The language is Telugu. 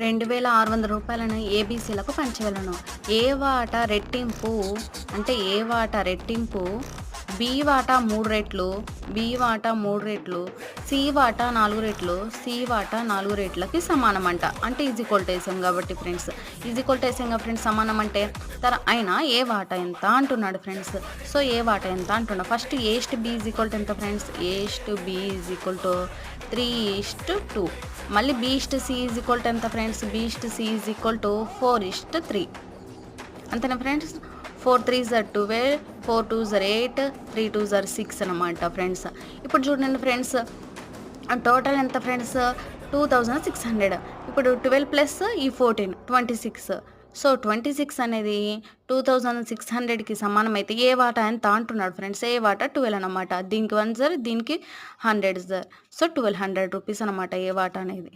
రెండు వేల ఆరు వందల రూపాయలను ఏబీసీలకు పంచవలను ఏ వాటా రెట్టింపు అంటే ఏ వాటా రెట్టింపు బి వాటా మూడు రెట్లు బి వాటా మూడు రెట్లు సి వాటా నాలుగు రెట్లు సి వాటా నాలుగు రెట్లకి సమానం అంట అంటే ఈజీ వేసాం కాబట్టి ఫ్రెండ్స్ ఈజీ వేసాం ఫ్రెండ్స్ సమానం అంటే తర అయినా ఏ వాటా ఎంత అంటున్నాడు ఫ్రెండ్స్ సో ఏ వాటా ఎంత అంటున్నాడు first A is to B is equal ఎంత friends A is to B is equal to three is to two మళ్ళీ B is to C is equal to ఎంత friends B is to C is equal to four is to three అంతేనా ఫ్రెండ్స్ ఫోర్ త్రీ జర్ ట్వెల్వ్ ఫోర్ టూ జర్ ఎయిట్ త్రీ టూ జర్ సిక్స్ అనమాట ఫ్రెండ్స్. ఇప్పుడు చూడండి ఫ్రెండ్స్ టోటల్ ఎంత friends? Two thousand six hundred. ఇప్పుడు ట్వెల్వ్ ప్లస్ ఈ fourteen twenty six. So twenty six అనేది టూ థౌజండ్ సిక్స్ హండ్రెడ్కి సమానం అయితే ఏ వాటా ఎంత అంటున్నాడు ఫ్రెండ్స్? ఏ వాటా? ట్వెల్వ్ అనమాట దీనికి వన్ జర్ దీనికి hundred jar. So twelve hundred rupees అనమాట ఏ వాటా అనేది.